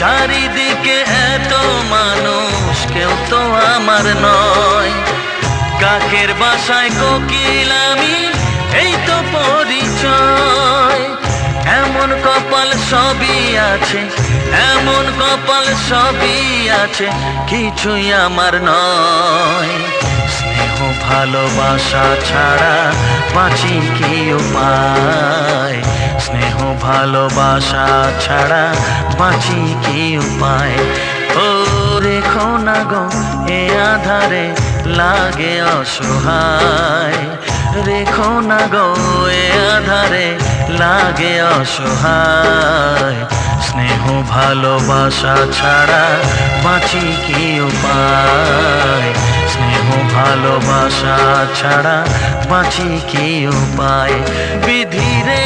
চারিদিকে এত মানুষ, কেউ তো আমার নয়। কাকের বাসায় কোকিল আমি, এই তো পরিচয়। এমন কপাল সবই আছে, এমন কপাল সবই আছে, কিছুই আমার নয়। স্নেহ ভালোবাসা ছাড়া বাঁচি কি উপায়? ভালোবাসা ছাড়া বাঁচি কি উপায়? ও রেখো না গো, এ আধারে লাগে অসহায়। রেখো না গো, এ আধারে লাগে অসহায়। স্নেহ ভালোবাসা ছাড়া বাঁচি কি উপায়? স্নেহ ভালোবাসা ছাড়া বাঁচি কি উপায়? বিধিরে